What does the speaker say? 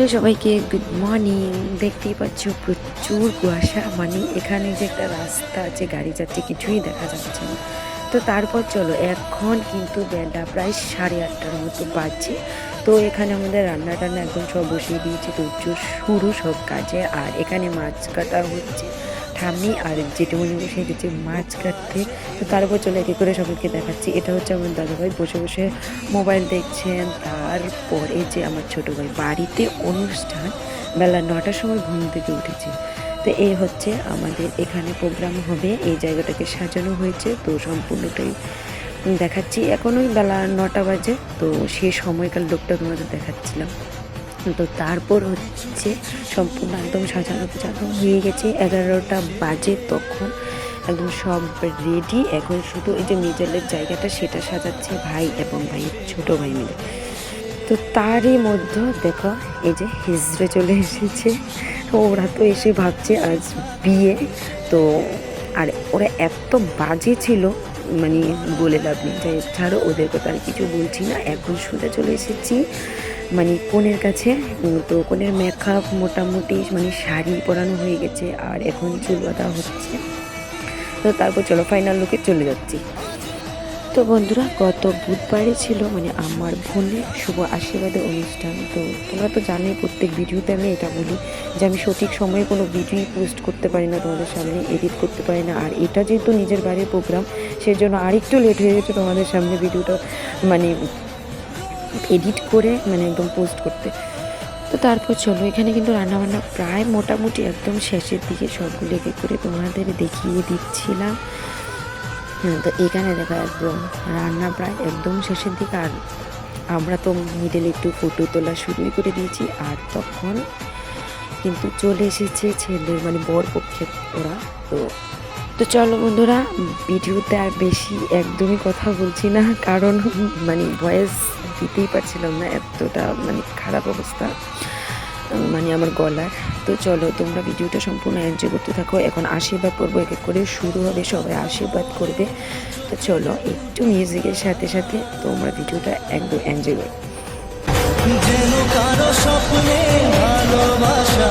Hello সবাইকে good morning দেখতেই পাচ্ছ প্রচুর কুয়াশা। মানে এখানে যে একটা রাস্তা আছে গাড়ি যাচ্ছে, কিছুই দেখা যাচ্ছে না। তো তারপর চলো, এখন কিন্তু বেলা প্রায় সাড়ে আটটার মতো বাজছে। তো এখানে আমাদের রান্না টান্না একদম সব বসিয়ে দিয়েছি। তো শুরু সব কাজে। আর এখানে মাছ কাটা হচ্ছে। ঠাম্মি আর জেঠুমনি বসে গেছে মাছ কাটতে তো তারপর চলে একে করে সবাইকে দেখাচ্ছি। এটা হচ্ছে আমার দাদাভাই বসে বসে মোবাইল দেখছেন। তারপরে যে আমার ছোটো ভাই, বাড়িতে অনুষ্ঠান বেলা নটার সময় ঘুম থেকে উঠেছে। তো এই হচ্ছে আমাদের এখানে প্রোগ্রাম হবে। এই জায়গাটাকে সাজানো হয়েছে। তো সম্পূর্ণটাই দেখাচ্ছি। এখন ওই বেলা নটা বাজে। তো সেই সময়কাল লোকটা তোমাদের দেখাচ্ছিলাম। তো তারপর হচ্ছে সম্পূর্ণ একদম সাজানো গোছানো হয়ে গেছে। এগারোটা বাজে তখন একদম সব রেডি এখন শুধু এই যে মিডলের জায়গাটা সেটা সাজাচ্ছে ভাই এবং ভাইয়ের ছোটো ভাই মিলে। তো তারই মধ্যে দেখো এই যে হিজড়ে চলে এসেছে। ওরা তো এসে ভাবছে আজ বিয়ে। তো আর ওরা এত বাজে ছিল মানে বলে লাভ নেই। যাই ছাড়ো, ওদের কথা আর কিছু বলছি না। এখন শুতে চলে এসেছি। মানে কনের কাছে, তো কনের মেকআপ মোটামুটি মানে শাড়ি পরানো হয়ে গেছে আর এখন চুল বাঁধা হচ্ছে। তো তারপর চলো ফাইনাল লুকে চলে যাচ্ছি। তো বন্ধুরা, গত বুধবারে ছিল মানে আমার বোনের শুভ আশীর্বাদের অনুষ্ঠান। তো তোমরা তো জানোই প্রত্যেক ভিডিওতে আমি এটা বলি যে আমি সঠিক সময়ে কোনো ভিডিও পোস্ট করতে পারি না তোমাদের সামনে এডিট করতে পারি না। আর এটা যেহেতু নিজের বাড়ির প্রোগ্রাম সেজন্য আরেকটু লেট হয়ে গেছে তোমাদের সামনে ভিডিওটা মানে এডিট করে মানে একদম পোস্ট করতে। তো তারপর চলো, এখানে কিন্তু রান্নাবান্না প্রায় মোটামুটি একদম শেষের দিকে সবগুলো একে করে তোমাদের দেখিয়ে দিচ্ছিলাম। হ্যাঁ তো এখানে দেখা একদম রান্না প্রায় একদম শেষের দিকে, আর আমরা তো মিডলে একটু ফটো তোলা শুরুই করে দিয়েছি, আর তখন কিন্তু চলে এসেছে ছেলের মানে বর পক্ষে ওরা, তো তো চলো বন্ধুরা, ভিডিওতে আর বেশি একদমই কথা বলছি না, কারণ মানে ভয়েস দিতেই পারছিলাম না এতটা মানে খারাপ অবস্থা মানে আমার গলার। তো চলো, তোমরা ভিডিওটা সম্পূর্ণ এনজয় করতে থাকো। এখন আশীর্বাদ করব এক এক করে শুরু হবে, সবাই আশীর্বাদ করবে। তো চলো, একটু মিউজিকের সাথে সাথে তোমরা ভিডিওটা একদম এনজয় করো। যেন কারও স্বপ্নে ভালোবাসা